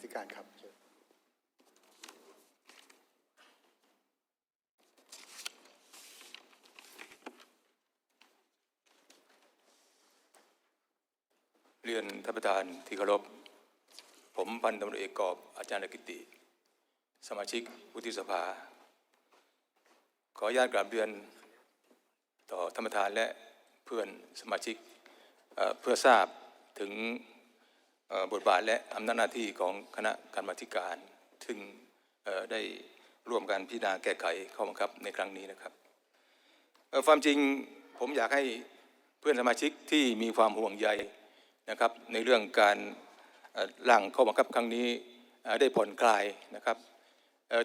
มาธิการครับเรียนท่านประธานที่เคารพ ผมพันตำรวจเอกกอบอาจารย์กิติ สมาชิกวุฒิสภา ขออนุญาตกราบเรียนต่อท่านประธานและเพื่อนสมาชิกเพื่อทราบถึง บทบาทและอำนาจหน้าที่ของคณะกรรมาการซึ่งได้ร่วมกันพิจารณาแก้ไขข้อบังคับในครั้งนี้นะครับความจริงผมอยากให้เพื่อนสมาชิกที่มีความห่วงใยนะครับในเรื่องการเอ่อร่างข้อบังคับครั้งนี้ได้ผ่อนคลายนะครับ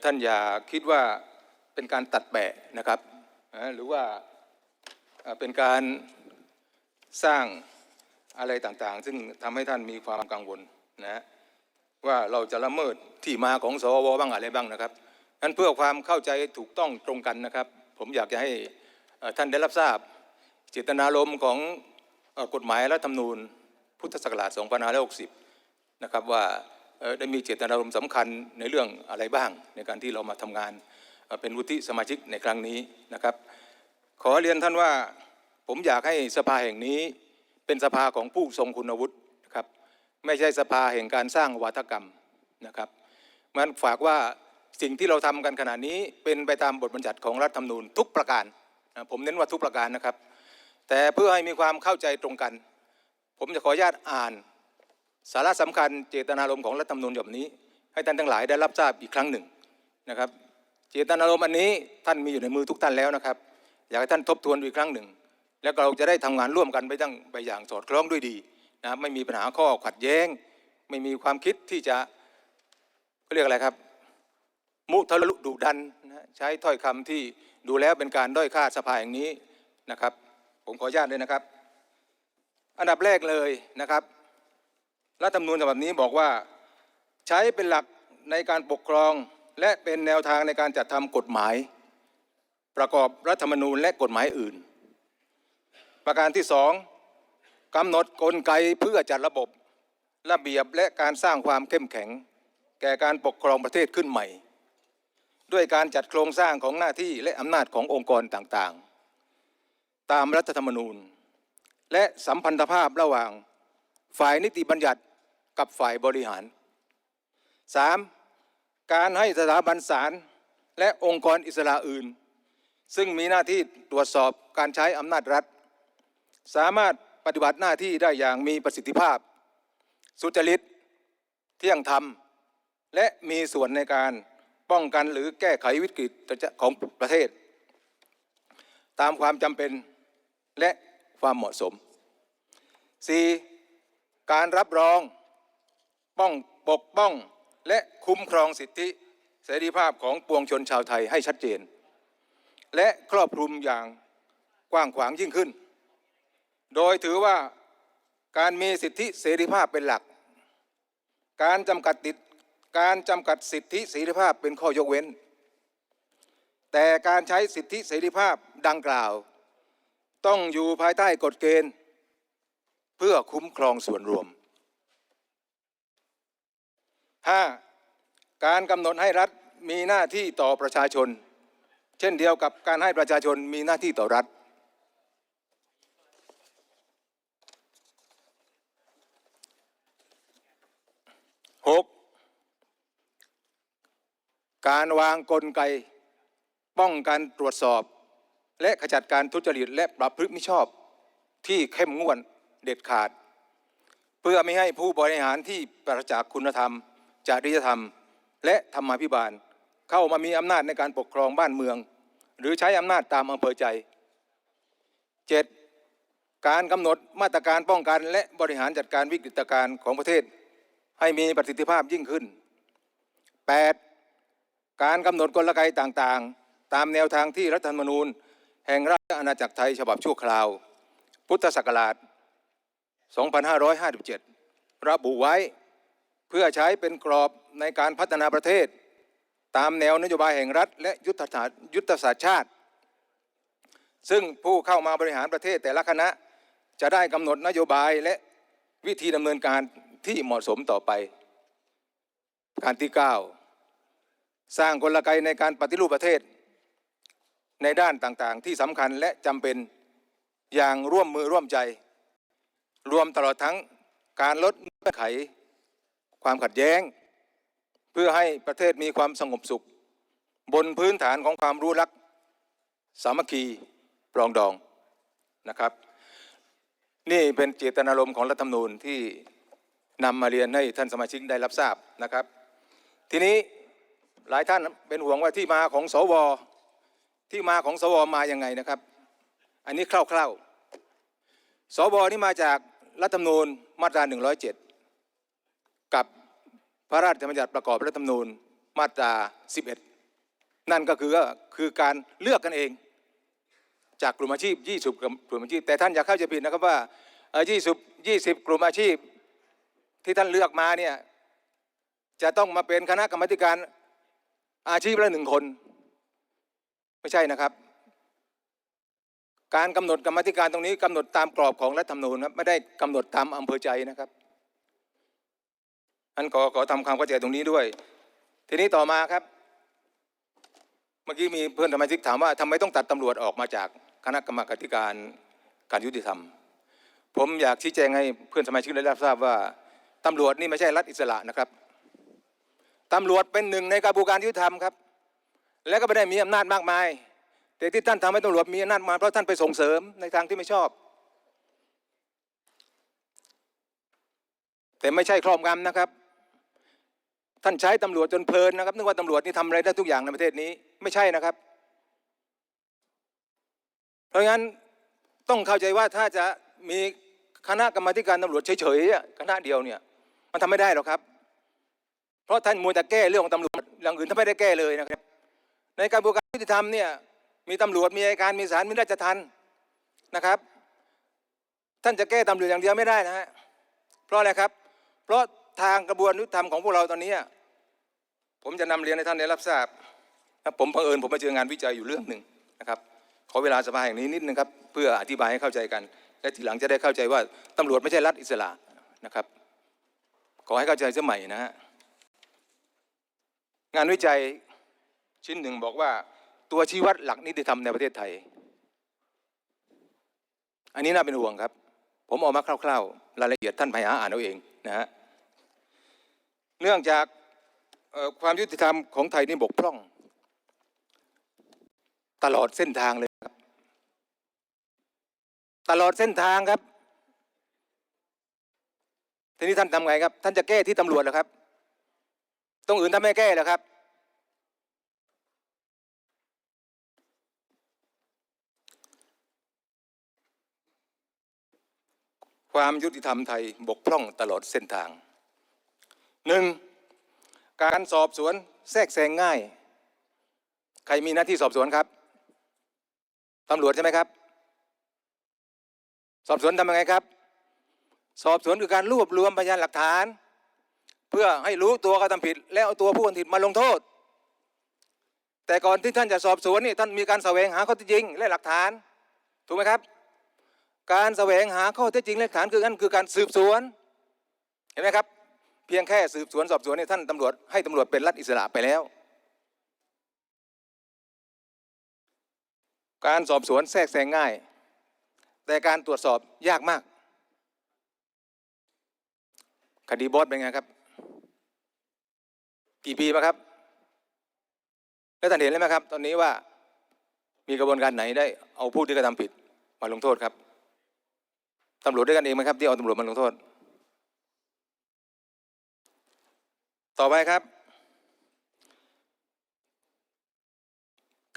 ท่านอย่าคิดว่าเป็นการตัดแปะนะครับหรือว่าเป็นการสร้าง อะไรต่างๆ ซึ่งทำให้ท่านมีความกังวลนะฮะว่าเราจะละเมิดที่มาของสวบ้างอะไรบ้างนะครับนั้นเพื่อความเข้าใจถูกต้องตรงกันนะครับ ผมอยากจะให้ท่านได้รับทราบเจตนารมณ์ของกฎหมายและธรรมนูญ พุทธศักราช2560 นะครับว่าได้มีเจตนารมณ์สำคัญในเรื่องอะไรบ้าง ในการที่เรามาทำงานเอ่อเป็นวุฒิสมาชิกในครั้งนี้นะครับ ขอเรียนท่านว่าผมอยากให้สภาแห่งนี้ เป็นสภาของผู้ทรงคุณวุฒินะครับไม่ใช่สภาแห่งการสร้างวาทกรรมนะครับมันฝากว่าสิ่งที่เราทำกันขณะนี้เป็นไปตามบทบัญญัติของรัฐธรรมนูญทุกประการนะผมเน้นว่าทุกประการนะครับ แต่เพื่อให้มีความเข้าใจตรงกัน ผมจะขออนุญาตอ่าน สาระสำคัญเจตนารมณ์ของรัฐธรรมนูญฉบับนี้ ให้ท่านทั้งหลายได้รับทราบอีกครั้งหนึ่งนะครับ เจตนารมณ์อันนี้ท่านมีอยู่ในมือทุกท่านแล้วนะครับ อยากให้ท่านทบทวนอีกครั้งหนึ่ง แล้วเราจะได้ทำงานร่วมกันไปตั้งไปอย่างสอดคล้องด้วยดีนะไม่มีปัญหาข้อขัดแย้ง ไม่มีความคิดที่จะเขาเรียกอะไรครับ มุทะลุดุดันนะใช้ถ้อยคำที่ดูแล้วเป็นการด้อยค่าสภาอย่างนี้นะครับ ผมขออนุญาตเลยนะครับ อันดับแรกเลยนะครับรัฐธรรมนูญฉบับนี้บอกว่าใช้เป็นหลักในการปกครองและเป็นแนวทางในการจัดทำกฎหมาย ประกอบรัฐธรรมนูญและกฎหมายอื่น ประการที่สองกำหนดกลไกเพื่อจัดระบบระเบียบและการสร้างความเข้มแข็ง แก่การปกครองประเทศขึ้นใหม่ ด้วยการจัดโครงสร้างของหน้าที่และอำนาจขององค์กรต่างๆ ตามรัฐธรรมนูญ และสัมพันธภาพระหว่างฝ่ายนิติบัญญัติกับฝ่ายบริหาร 3. การให้สถาบันศาลและองค์กรอิสระอื่น ซึ่งมีหน้าที่ตรวจสอบการใช้อำนาจรัฐ สามารถปฏิบัติหน้าที่ได้อย่างมีประสิทธิภาพ สุจริต เที่ยงธรรม และมีส่วนในการป้องกันหรือแก้ไขวิกฤตของประเทศ ตามความจำเป็นและความเหมาะสม 4. การรับรองป้องปกป้องและคุ้มครองสิทธิเสรีภาพของปวงชนชาวไทยให้ชัดเจน และครอบคลุมอย่างกว้างขวางยิ่งขึ้น โดยถือว่าการมีสิทธิเสรีภาพเป็นหลัก การจำกัดติดการจำกัดสิทธิเสรีภาพเป็นข้อยกเว้น แต่การใช้สิทธิเสรีภาพดังกล่าว ต้องอยู่ภายใต้กฎเกณฑ์ เพื่อคุ้มครองส่วนรวม 5. การกำหนดให้รัฐมีหน้าที่ต่อประชาชน เช่นเดียวกับการให้ประชาชนมีหน้าที่ต่อรัฐ การวางกลไก ป้องกันตรวจสอบ และขจัดการทุจริตและปรับพฤติมิชอบ ที่เข้มงวดเด็ดขาด เพื่อไม่ให้ผู้บริหารที่ปราศจากคุณธรรม จริยธรรม และธรรมาภิบาล เข้ามามีอำนาจในการปกครองบ้านเมือง หรือใช้อำนาจตามอำเภอใจ 7. การกำหนดมาตรการป้องกัน และบริหารจัดการวิกฤตการณ์ของประเทศ ให้มีประสิทธิภาพยิ่งขึ้น 8. การกำหนดกลไกต่างๆ ตามแนวทางที่รัฐธรรมนูญ แห่งราชอาณาจักรไทยฉบับชั่วคราว พุทธศักราช 2557 ระบุไว้เพื่อใช้เป็นกรอบในการพัฒนาประเทศ ตามแนวนโยบายแห่งรัฐ และยุทธศาสตร์ยุทธศาสตร์ชาติ ซึ่งผู้เข้ามาบริหารประเทศแต่ละคณะจะได้กำหนดนโยบายและวิธีดำเนินการที่เหมาะสมต่อไป การที่ 9 สร้างกลไกในการปฏิรูปประเทศ ในด้านต่างๆ ที่สำคัญและจำเป็นอย่างร่วมมือร่วมใจ รวมตลอดทั้งการลดเงื่อนไข ความขัดแย้ง เพื่อให้ประเทศมีความสงบสุข บนพื้นฐานของความรู้รัก สามัคคีปรองดองนะครับ นี่เป็นเจตนารมณ์ของรัฐธรรมนูญที่นำมาเรียนให้ท่านสมาชิกได้รับทราบนะครับ ทีนี้ หลายท่านเป็นห่วงว่าที่มาของสวที่มาของสวมาอย่างไงนะครับ อันนี้คร่าวๆ สวนี่มาจากรัฐธรรมนูญมาตรา 107 กับพระราชบัญญัติประกอบรัฐธรรมนูญมาตรา 11 นั่นก็คือก็คือการเลือกกันเอง จากกลุ่มอาชีพ 20 กลุ่มอาชีพ แต่ท่านอย่าเข้าใจผิดนะครับว่า20 20 กลุ่มอาชีพที่ท่านเลือกมาเนี่ยจะต้องมาเป็นคณะกรรมการ อาชีพละหนึ่งคน ไม่ใช่นะครับ การกำหนดกรรมธิการตรงนี้กำหนดตามกรอบของรัฐธรรมนูญครับไม่ได้กำหนดตามอำเภอใจนะครับอันขอขอทำความเข้าใจตรงนี้ด้วย ทีนี้ต่อมาครับ เมื่อกี้มีเพื่อนสมาชิกถามว่าทำไมต้องตัดตำรวจออกมาจากคณะกรรมาการการยุติธรรม ผมอยากชี้แจงให้เพื่อนสมาชิกได้รับทราบว่าตำรวจนี่ไม่ใช่รัฐอิสระนะครับ ตำรวจเป็นหนึ่งในกระบวนการยุติธรรมครับ และก็ไม่ได้มีอำนาจมากมาย แต่ที่ท่านทำให้ตำรวจมีอำนาจมาเพราะท่านไปส่งเสริมในทางที่ไม่ชอบ แต่ไม่ใช่ครอบงำนะครับ ท่านใช้ตำรวจจนเพลินนะครับนึกว่าตำรวจนี่ทำอะไรได้ทุกอย่างในประเทศนี้ไม่ใช่นะครับ เพราะงั้นต้องเข้าใจว่าถ้าจะมีคณะกรรมธิการตำรวจเฉยๆคณะเดียวเนี่ย มันทำไม่ได้หรอกครับ เพราะท่านมัวแต่แก้เรื่องของตำรวจอย่างอื่นท่านไม่ได้แก้เลยนะครับ ในการบวการยุติธรรมเนี่ยมีตำรวจมีอัยการมีศาลมีราชทัณฑ์นะครับ ท่านจะแก้ตำรวจอย่างเดียวไม่ได้นะฮะเพราะอะไรครับ เพราะทางกระบวนยุติธรรมของพวกเราตอนนี้ ผมจะนำเรียนให้ท่านได้รับทราบนะผมเผอิญผมมาเจองานวิจัยอยู่เรื่องหนึ่งนะครับ ขอเวลาสภาแห่งนี้นิดนึงครับ เพื่ออธิบายให้เข้าใจกัน และทีหลังจะได้เข้าใจว่าตำรวจไม่ใช่รัฐอิสระนะครับ ขอให้เข้าใจเสมัยนะฮะ งานวิจัยชิ้นหนึ่งบอกว่า ตัวชี้วัดหลักนิติธรรมในประเทศไทย อันนี้น่าเป็นห่วงครับ ผมเออกมาคร่าวๆ รายละเอียดท่านไปหาอ่านเอาเองนะฮะเนื่องจากความยุติธรรมของไทยนี่บกพร่อง ตลอดเส้นทางเลยครับ ตลอดเส้นทางครับทีนี้ท่านทำไงครับ ท่านจะแก้ที่ตำรวจเหรอครับ ตรงอื่นท่าไม่แก้เหรอครับ ความยุติธรรมไทยบกพร่องตลอดเส้นทางหนึ่งการสอบสวนแทรกแซงง่าย ใครมีหน้าที่สอบสวนครับตำรวจใช่ไหมครับ สอบสวนทำยังไงครับ สอบสวนคือการรวบรวมพยานหลักฐาน เพื่อให้รู้ตัวกระทำผิด แล้วเอาตัวผู้กระทำผิดมาลงโทษ แต่ก่อนที่ท่านจะสอบสวนนี่ท่านมีการแสวงหาข้อเท็จจริง และหลักฐาน ถูกไหมครับ การแสวงหาข้อเท็จจริงและหลักฐานคือนั่นคือการสืบสวน เห็นไหมครับ เพียงแค่สืบสวนสอบสวนนี่ท่านตำรวจให้ตำรวจเป็นรัฐอิสระไปแล้ว การสอบสวนแทรกแซงง่าย แต่การตรวจสอบยากมากคดีบอสเป็นไงครับ กี่ปีมาครับ แล้วท่านเห็นแล้วไหมครับ ตอนนี้ว่ามีกระบวนการไหนได้เอาผู้ที่กระทำผิดมาลงโทษครับตำรวจด้วยกันเองไหมครับที่เอาตำรวจมาลงโทษ ต่อไปครับ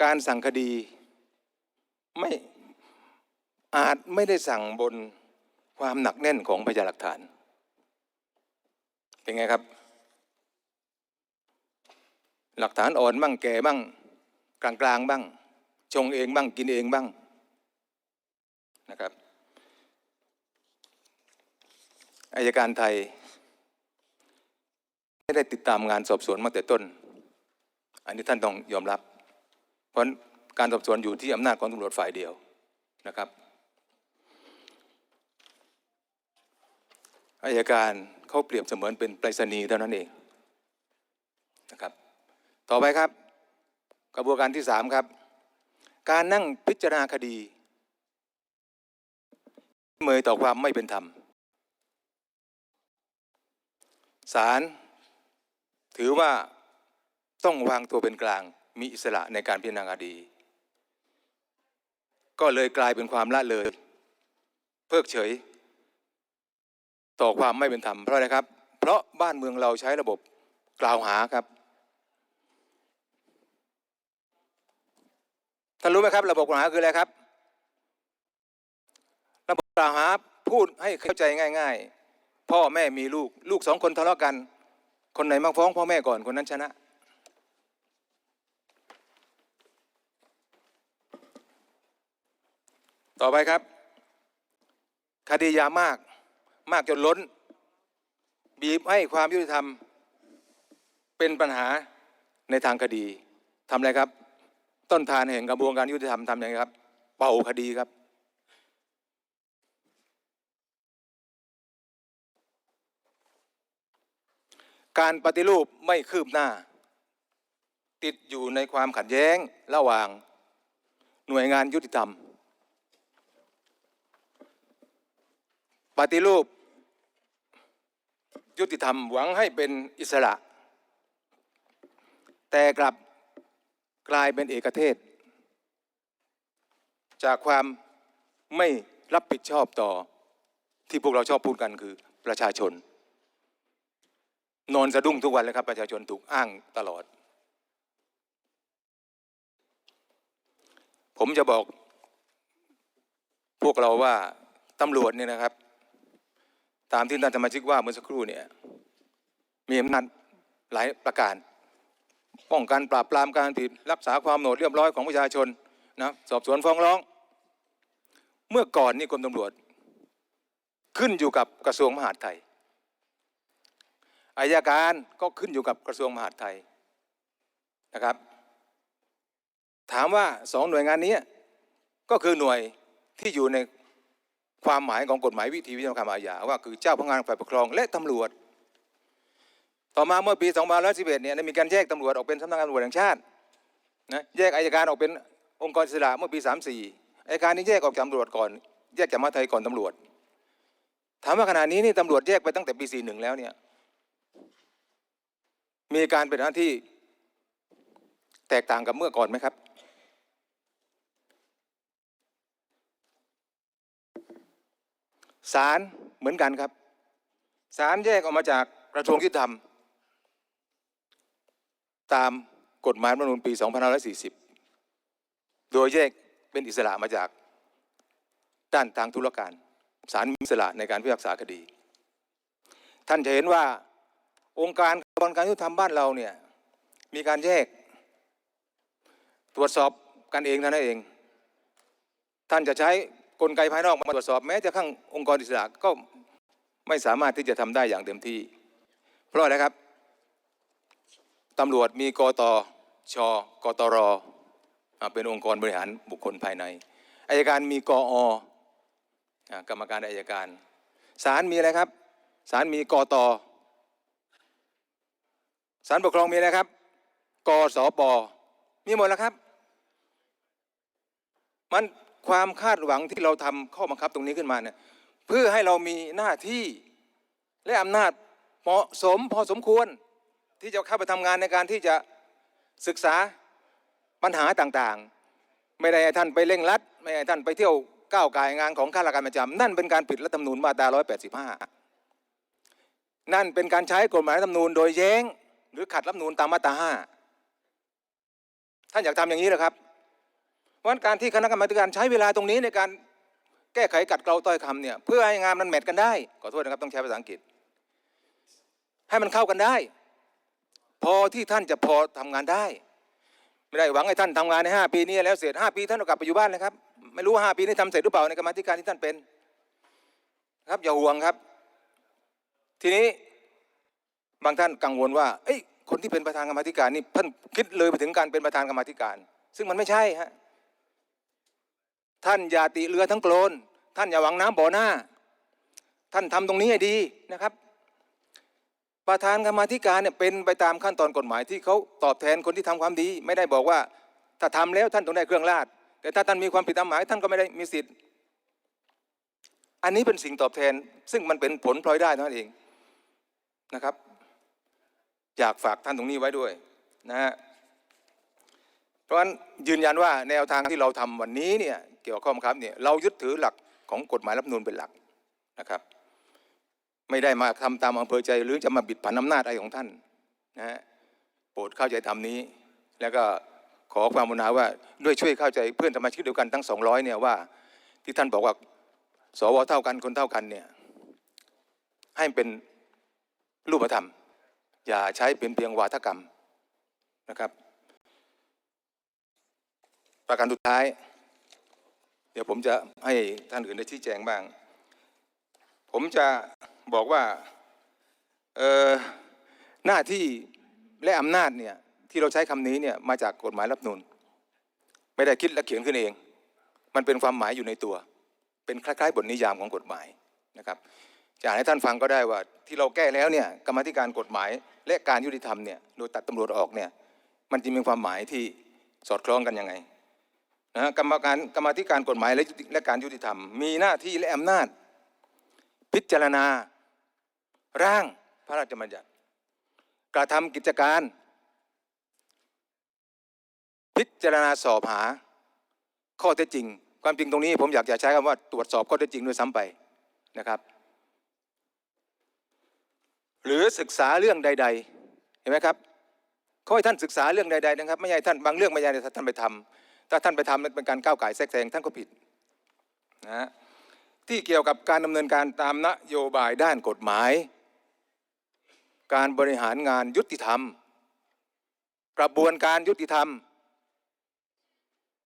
การสั่งคดีไม่อาจไม่ได้สั่งบนความหนักแน่นของพยานหลักฐาน เป็นไงครับ หลักฐานอ่อนบ้างแก่บ้างกลางกลางบ้าง ชงเองบ้างกินเองบ้างนะครับอายการไทย ไม่ได้ติดตามงานสอบสวนมาแต่ต้น อันนี้ท่านต้องยอมรับ เพราะการสอบสวนอยู่ที่อำนาจของตำรวจฝ่ายเดียวนะครับอายการเขาเปรียบเสมือนเป็นไปรษณีย์เท่านั้นเองนะครับ ต่อไปครับ กระบวนการที่สามครับ การนั่งพิจารณาคดี เมยต่อความไม่เป็นธรรมศาลถือว่าต้องวางตัวเป็นกลางมีอิสระในการพิจารณาคดี ก็เลยกลายเป็นความละเลย เพิกเฉย ต่อความไม่เป็นธรรมเพราะอะไรครับ เพราะบ้านเมืองเราใช้ระบบกล่าวหาครับ ท่านรู้ไหมครับ ระบบกล่าวหาคืออะไรครับ ระบบกล่าวหาพูดให้เข้าใจง่าย ๆ พ่อแม่มีลูก ลูกสองคนทะเลาะกัน คนไหนมาฟ้องพ่อแม่ก่อนคนนั้นชนะ ต่อไปครับ คดียามาก มากจนล้น บีบให้ความยุติธรรม เป็นปัญหาในทางคดีทำอะไรครับ ต้นทานแห่งกระบวนการยุติธรรมทำยังไงครับ เป่าคดีครับ การปฏิรูปไม่คืบหน้า ติดอยู่ในความขัดแย้งระหว่างหน่วยงานยุติธรรม ปฏิรูป ยุติธรรมหวังให้เป็นอิสระ แต่กลับ กลายเป็นเอกเทศ จากความไม่รับผิดชอบต่อที่พวกเราชอบพูดกันคือประชาชน นอนสะดุ้งทุกวันเลยครับ ประชาชนถูกอ้างตลอด ผมจะบอก พวกเราว่าตำรวจเนี่ยนะครับ ตามที่ท่านสมาชิกว่าเมื่อสักครู่เนี่ยมีอำนาจหลายประการ ป้องกันปราบปรามการผิดรักษาความสงบเรียบร้อยของประชาชนนะสอบสวนฟ้องร้อง เมื่อก่อนนี่กรมตำรวจ ขึ้นอยู่กับกระทรวงมหาดไทยอายการก็ขึ้นอยู่กับกระทรวงมหาดไทยนะครับ ถามว่าสองหน่วยงานนี้ก็คือหน่วยที่อยู่ในความหมายของกฎหมายวิธีวิธีการอาญาว่าคือเจ้าพนักงานฝ่ายปกครองและตำรวจ ต่อมาเมื่อปี2511เนี่ยมีการแยกตำรวจออกเป็นสำนักงานตำรวจแห่งชาตินะแยกอายการออกเป็นองค์กรอิสระเมื่อปี 34อายการนี่แยกออกจากตำรวจก่อน แยกจากมหาไทยก่อนตำรวจ ถามว่าขณะนี้นี่ตำรวจแยกไปตั้งแต่ปี 41 แล้วเนี่ยมีการเป็นหน้าที่แตกต่างกับเมื่อก่อนไหมครับศาลเหมือนกันครับศาลแยกออกมาจากกระทรวงยุติธรรม ตามกฎหมายรัฐธรรมนูญปี 2540 โดยแยกเป็นอิสระมาจากด้านทางธุรการศาลมีอิสระในการพิพากษาคดี ท่านจะเห็นว่าองค์การกระบวนการยุติธรรมบ้านเราเนี่ยมีการแยก ตรวจสอบกันเองท่านั้นเอง ท่านจะใช้กลไกภายนอกมาตรวจสอบแม้จะข้างองค์กรอิสระก็ไม่สามารถที่จะทำได้อย่างเต็มที่ เพราะอะไรครับ ตำรวจมีกตชกตรเป็นองค์กรบริหารบุคคลภายในอายการมีกออกรรมการอายการศาลมีอะไรครับศาลมีกตศาลปกครองมีอะไรครับกสปมีหมดแล้วครับ มันความคาดหวังที่เราทำข้อบังคับตรงนี้ขึ้นมาเนี่ยเพื่อให้เรามีหน้าที่และอำนาจเหมาะสมพอสมควร ที่จะเข้าไปทำงานในการที่จะศึกษาปัญหาต่างๆ ไม่ได้ให้ท่านไปเร่งรัด ไม่ให้ท่านไปเที่ยวก้าวไก่งานของข้าราชการประจำนั่นเป็นการผิดรัฐธรรมนูญมาตรา 185 นั่นเป็นการใช้กฎหมายรัฐธรรมนูญโดยแย้ง หรือขัดรัฐธรรมนูญตามมาตรา 5 ท่านอยากทำอย่างนี้เหรอครับ เพราะฉะนั้นการที่คณะกรรมการใช้เวลาตรงนี้ในการแก้ไขกัดเกลาต้อยคำเนี่ยเพื่อให้งานมันแมทกันได้ขอโทษนะครับต้องใช้ภาษาอังกฤษ ให้มันเข้ากันได้ พอที่ท่านจะพอทำงานได้ ไม่ได้หวังให้ท่านทำงานในห้าปีนี้แล้วเสร็จห้าปีท่านกลับไปอยู่บ้านเลยครับ ไม่รู้ห้าปีนี้ทำเสร็จหรือเปล่าในกรรมธิการที่ท่านเป็น ครับอย่าห่วงครับ ทีนี้บางท่านกังวลว่า เอ้ยคนที่เป็นประธานกรรมธิการนี่ท่านคิดเลยไปถึงการเป็นประธานกรรมธิการ ซึ่งมันไม่ใช่ฮะท่านอย่าติเรือทั้งโกลนท่านอย่าหวังน้ำบ่อหน้า ท่านทำตรงนี้ให้ดีนะครับ ประธานกรรมาธิการเนี่ยเป็นไปตามขั้นตอนกฎหมายที่เขาตอบแทนคนที่ทำความดี ไม่ได้บอกว่าถ้าทำแล้วท่านต้องได้เครื่องราชแต่ถ้าท่านมีความผิดตามหมายท่านก็ไม่ได้มีสิทธิ์ อันนี้เป็นสิ่งตอบแทน ซึ่งมันเป็นผลพลอยได้เท่านั้นเองนะครับ อยากฝากท่านตรงนี้ไว้ด้วยนะฮะเพราะฉะนั้นยืนยันว่าแนวทางที่เราทำวันนี้เนี่ยเกี่ยวกับข้อบังคับเนี่ยเรายึดถือหลักของกฎหมายรัฐธรรมนูญเป็นหลักนะครับ ไม่ได้มาทำตามอำเภอใจหรือจะมาบิดผันอำนาจอะไรของท่านนะฮะโปรดเข้าใจทำนี้ แล้วก็ขอความกรุณาว่าด้วยช่วยเข้าใจเพื่อนสมาชิกเดียวกันทั้ง200เนี่ยว่า ที่ท่านบอกว่าสวเท่ากันคนเท่ากันเนี่ยให้เป็นรูปธรรม อย่าใช้เป็นเพียงวาทกรรมนะครับ ประการสุดท้าย เดี๋ยวผมจะให้ท่านอื่นได้ชี้แจงบ้าง ผมจะ บอกว่าหน้าที่และอำนาจเนี่ยที่เราใช้คำนี้เนี่ยมาจากกฎหมายรัฐธรรมนูลไม่ได้คิดและเขียนขึ้นเอง มันเป็นความหมายอยู่ในตัว เป็นคล้ายๆ บทนิยามของกฎหมายนะครับจะอ่านให้ท่านฟังก็ได้ว่า ที่เราแก้แล้วเนี่ยกรรมธิการกฎหมาย และการยุติธรรมเนี่ยโดยตัดตำรวจออกเนี่ยมันจะมีความหมายที่สอดคล้องกันยังไงนะกรรมการกรรมธิการกฎหมายและและการยุติธรรม มีหน้าที่และอำนาจ พิจารณา ร่างพระราชบัญญัติ กระทำกิจการ พิจารณาสอบหา ข้อเท็จจริง ความจริงตรงนี้ผมอยากจะใช้คำว่าตรวจสอบข้อเท็จจริงด้วยซ้ำไปนะครับ หรือศึกษาเรื่องใด ๆ เห็นไหมครับขอให้ท่านศึกษาเรื่องใดๆนะครับไม่ใช่ท่านบางเรื่องไม่ใช่ท่านไปทำถ้าท่านไปทำมันเป็นการก้าวไก่แทรกแซงท่านก็ผิดนะฮะที่เกี่ยวกับการดำเนินการตามนโยบายด้านกฎหมาย การบริหารงานยุติธรรม กระบวนการยุติธรรม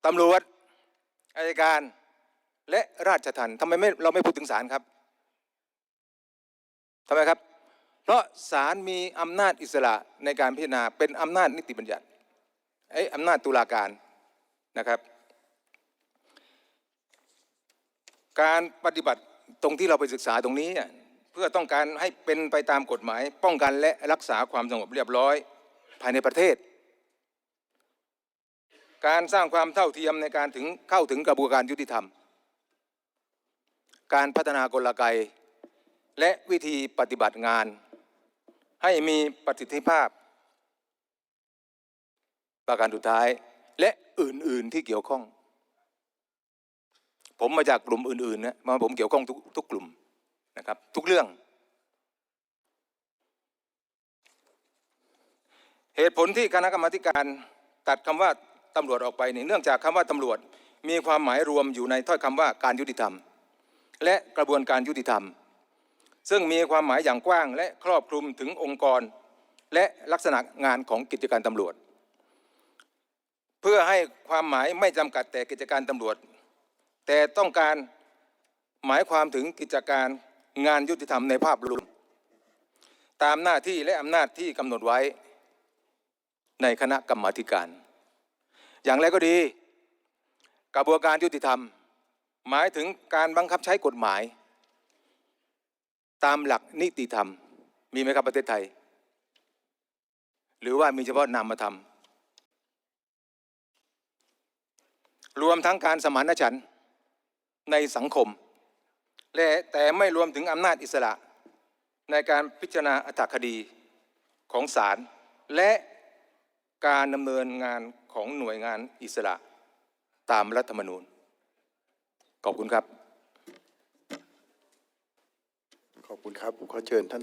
ตำรวจอายการ และราชทัณฑ์ทำไมไม่เราไม่พูดถึงศาลครับทำไมครับ เพราะศาลมีอำนาจอิสระในการพิจารณาเป็นอำนาจนิติบัญญัติไอ้อำนาจตุลาการนะครับ การปฏิบัติตรงที่เราไปศึกษาตรงนี้ เพื่อต้องการให้เป็นไปตามกฎหมาย ป้องกันและรักษาความสงบเรียบร้อย ภายในประเทศ การสร้างความเท่าเทียมในการถึงเข้าถึงกระบวนการยุติธรรม การพัฒนากลไกและวิธีปฏิบัติงาน ให้มีประสิทธิภาพ ประการสุดท้ายและอื่น ๆที่เกี่ยวข้อง ผมมาจากกลุ่มอื่นๆนะมาผมเกี่ยวข้องทุกทุกกลุ่ม นะครับทุกเรื่อง เหตุผลที่คณะกรรมการตัดคำว่าตำรวจออกไปนี่เนื่องจากคำว่าตำรวจมีความหมายรวมอยู่ในถ้อยคำว่าการยุติธรรม และกระบวนการยุติธรรม ซึ่งมีความหมายอย่างกว้าง และครอบคลุมถึงองค์กร และลักษณะงานของกิจการตำรวจ เพื่อให้ความหมายไม่จำกัดแต่กิจการตำรวจ แต่ต้องการหมายความถึงกิจการ งานยุติธรรมในภาพรวม ตามหน้าที่และอำนาจที่กำหนดไว้ในคณะกรรมาธิการ อย่างไรก็ดี กระบวนการยุติธรรม หมายถึงการบังคับใช้กฎหมาย ตามหลักนิติธรรม มีไหมครับประเทศไทย หรือว่ามีเฉพาะนามธรรม รวมทั้งการสมานฉันท์ในสังคม และแต่ไม่รวมถึงอำนาจอิสระ ในการพิจารณาอัตคดีของศาลและการดำเนินงานของหน่วยงานอิสระตามรัฐธรรมนูญ ขอบคุณครับ ขอบคุณครับ ขอเชิญท่าน